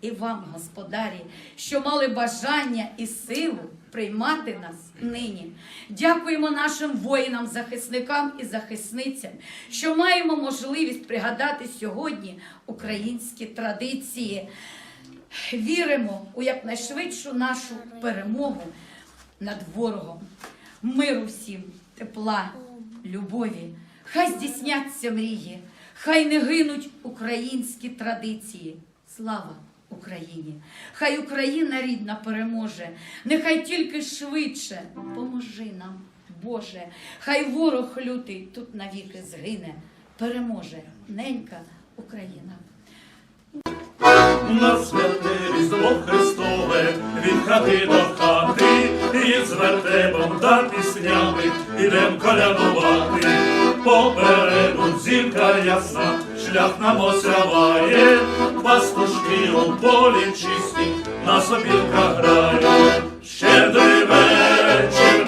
і вам, господарі, що мали бажання і силу приймати нас нині. Дякуємо нашим воїнам, захисникам і захисницям, що маємо можливість пригадати сьогодні українські традиції. Віримо у якнайшвидшу нашу перемогу над ворогом. Миру всім, тепла, любові. Хай здійсняться мрії, хай не гинуть українські традиції. Слава Україні! Хай Україна рідна переможе, нехай тільки швидше поможи нам, Боже, хай ворог лютий тут навіки згине, переможе ненька Україна. На святе різдво Христове. Від хати до хати, і з вертепом та піснями. Ідем колядувати. Попереду зірка ясна, шлях нам осяває, пастушки у полі чисті, на собі грають. Щедрий вечір,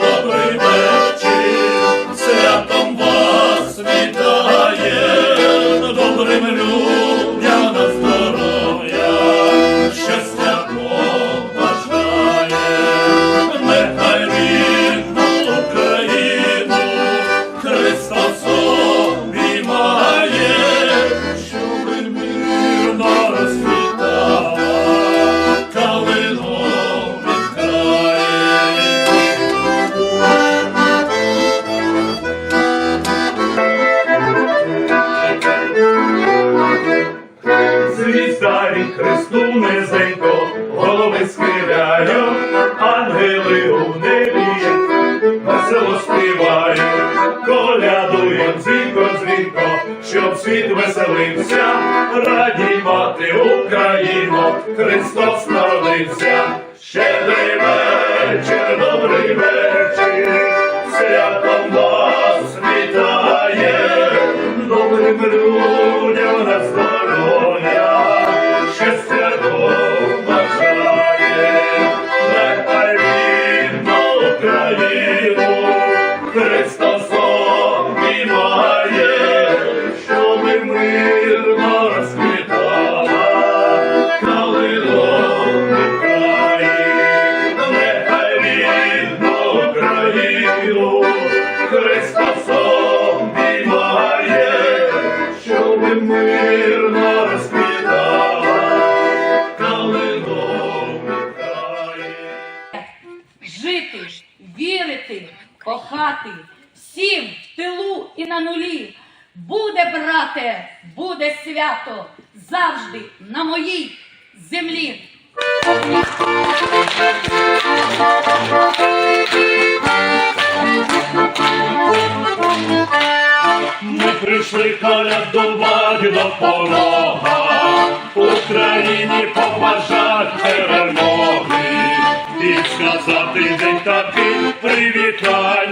весело співають, дзвінко, дзвінко, щоб світ веселився, радій мати Україно, Христос народився, щедрий вечір, добрий вечір, святом вас вітає, добрим людям мирно розквітала калином краї, нехай рідну Україну Христос обіймає, щоби мирно розквітала калином краї. жити, вірити, кохати, всім в тилу і на нулі. Буде, брате, свято завжди на моїй землі. Ми прийшли колядувати до порога, Україні побажати перемоги, і сказати день такий привітання,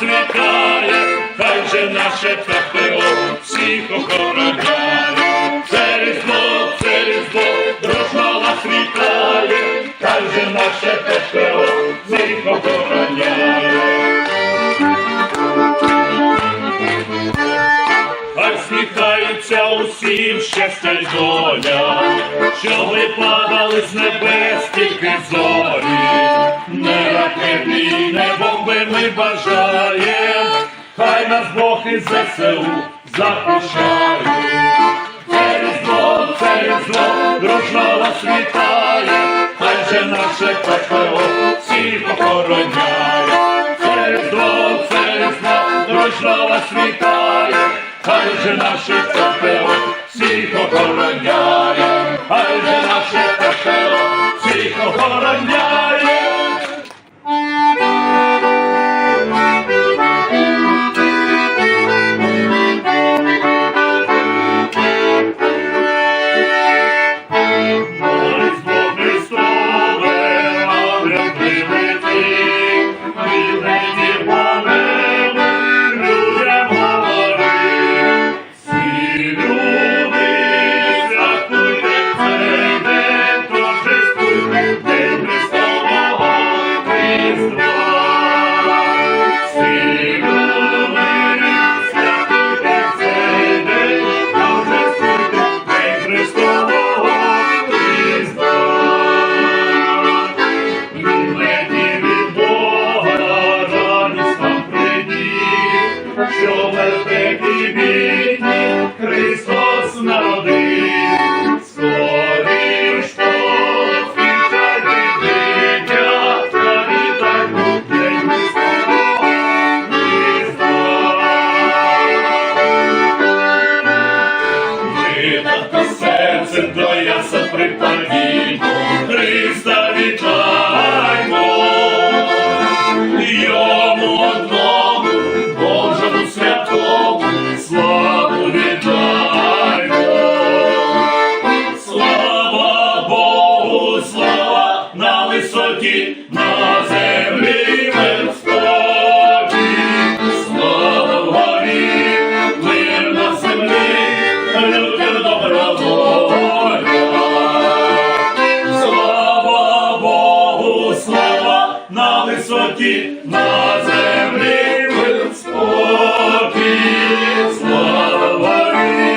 вас хай же наше ППО всіх охороняє. Це різдво, це різдво, дружно вас вітає, хай же наше ППО всіх охороняє. Хай сміхаються усім щастя й доля, що ви падали з небес тільки зорі, не ракети, не бомби ми бажаєм, хай нас Бог із ЗСУ захищає. Це різдво, це різдво, дружно вас вітає, хай же наше ППО всіх охороняє. Це різдво, це різдво, дружно вас вітає, хай же наше ППО всіх охороняє, серцем до ясен припадімо, Христа вітаймо, йому одному, Божому святому, славу віддаймо. Слава Богу, слава на висоті, на землі висоті, на землі мир спокій. Слава вгорі,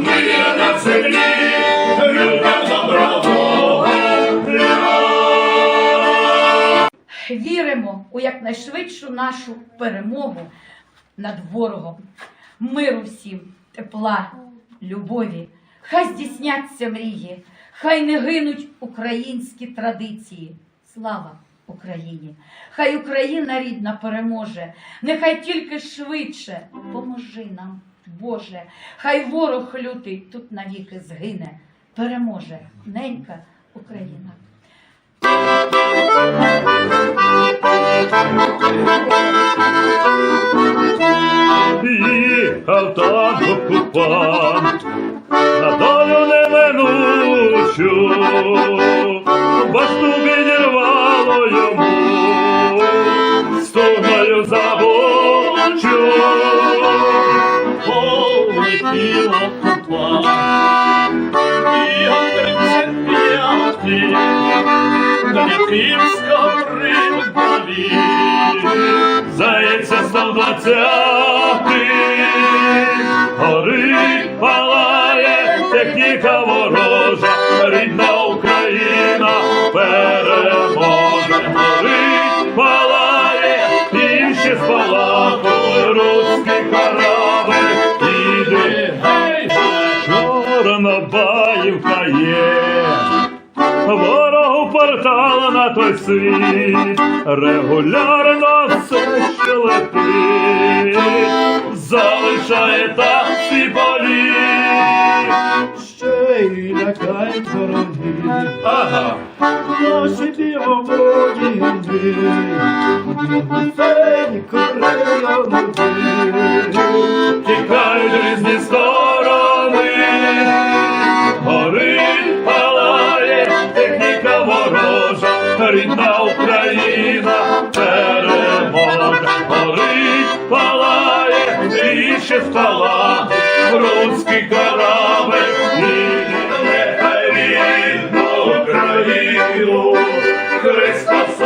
мир на землі, людям добра воля. Віримо у якнайшвидшу нашу перемогу над ворогом. Миру всім, тепла, любові. Хай здійсняться мрії, хай не гинуть українські традиції. Слава Україні! Хай Україна рідна переможе, нехай тільки швидше поможи нам, Боже, хай ворог лютий тут навіки згине, переможе ненька Україна. Їхав танк окупант на долю неминучу, підірвало забочу. Полетіла купа, і тридцять п'ятий, Дмитрівська прибаві. Зається став двадцятий, горить, палає, техніка ворожа, Ворогу портал на той світ, регулярно все ще летить, залишає так всі болі. Ще й лякають вороги, Ага, наші біловоді Фені корейони тікають різні сторони, палає, і ще Русський корабель, рідну Україну, Христосом